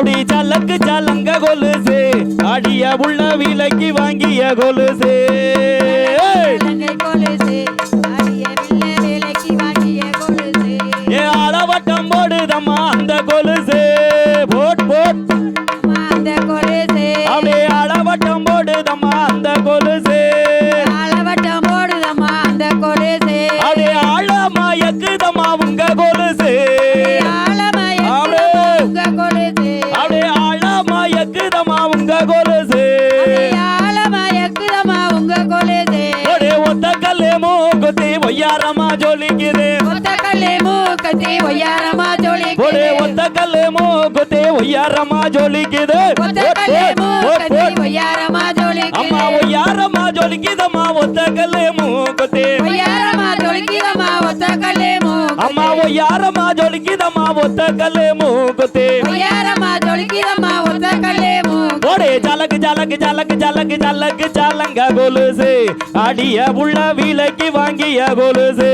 அப்படி சலக்கு சலங்க கொலுசு. அடிய உள்ள விலைக்கு வாங்கிய கொலுசு. ஏ அளவட்டம் போடுதம்மா அந்த கொலுசு. போட் போட். அம்மா அந்த கொலுசு. அப்படியே அளவட்டம் போடுதம்மா அந்த கொலுசு. எக்குதம்மா உங்க கொலுசு ஆழமயக்குதம்மா உங்க கொலுசு. ஒரே ஒத்த கல்லு மூக்குத்தி ஒய்யாரமா ஜொலிக்குது. மூக்கத்தி ஒய்யாரமா ஜொலிக்குது. ஒரே ஒத்த கல்லு மூக்குத்தி ஒய்யாரமா ஜொலிக்குது. ஒத்தக்கல்லு போட், போட், மூக்கத்தி போட். ஒய்யாரமா அம்மா ஒய்யாரமா ஜொலிக்குதம்மா ஒத்த கல்லு மூக்குத்தி. ஒய்யாரமா ஜொலிக்குதம்மா ஒரே ஜலக்கு ஜலக்கு ஜலக்கு ஜலக்கு ஜலக்கு ஜலங்க கொலுசு. அடிய உள்ள விலைக்கு வாங்கிய கொலுசு.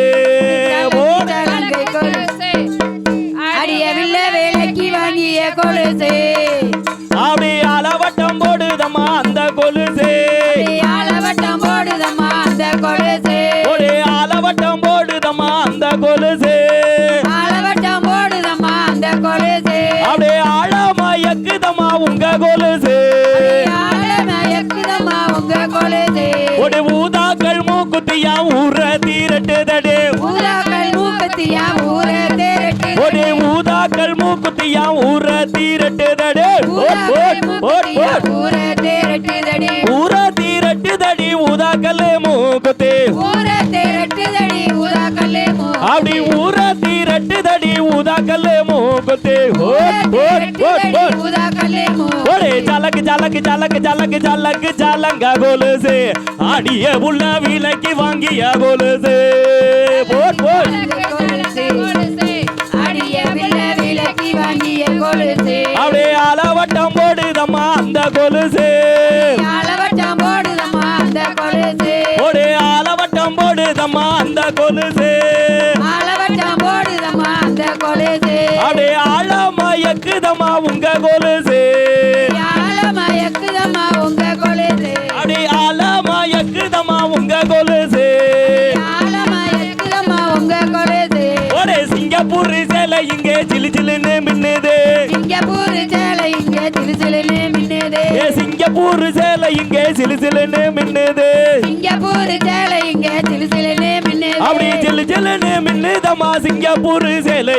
அடிய வில்ல வேலைக்கு வாங்கிய கொலுசு. அப்படி அளவட்டம் போடுதம்மா அந்த கொலுசு. ஆளவட்டம் போடுதம்மா அந்த கொலுசு. ஒரே அளவட்டம் போடுதம்மா அந்த கொலுசு. ஆளவட்டம் போடுதம்மா அந்த கொலுசு. அப்படியே ஆழமா எக்குதம்மா உங்க கொலுசு. மூக்குத்தியா ஊற தீரட்டுதடே. ஊராக்கள் மூக்கத்தியா ஊர தேரட்டு. ஒரு ஊதாக்கள் மூக்குத்தியா ஊற தீரட்டுதடே. ஊர தேரட்டுதடி. ஊற தீரட்டுதடி ஊதாக்கள் மூக்குத்தி. ஊர தேரட்டுதடி அப்படி ஊற தீரட்டுதடி ஊதாக்கள் மூக்குத்தி. போட், ஜலக்கு ஜலக்கு ஜலக்கு ஜலக்கு ஜலக்கு ஜலங்க கொலுசு. அடிய உள்ள விலைக்கு வாங்கிய கொலுசு. போட் போட் அப்படியே அளவட்டம் போடுதம்மா அந்த கொலுசு. அளவட்டம் போடுதம்மா அந்த கொலுசு ஒரே அளவட்டம் போடுதம்மா அந்த கொலுசு. அளவட்டம் போடுதம்மா அந்த கொலுசு அப்படியே ஆழமா எக்குதம்மா உங்க கொலுசு. சிங்கப்பூர் சேலை இங்கே சிலு சிலுன்னு மின்னுது. சிங்கப்பூர் சேலை இங்க திருசிலுன்னு மின்னுது. ஏ சிங்கப்பூர் சேலை இங்கே சிலு சிலுன்னு மின்னுது. சிங்கப்பூர் சேலை இங்க திருசிலுன்னு மின்னுது. அப்படி சிலு சிலுன்னு மின்னுதம்மா சிங்கப்பூர் சேலை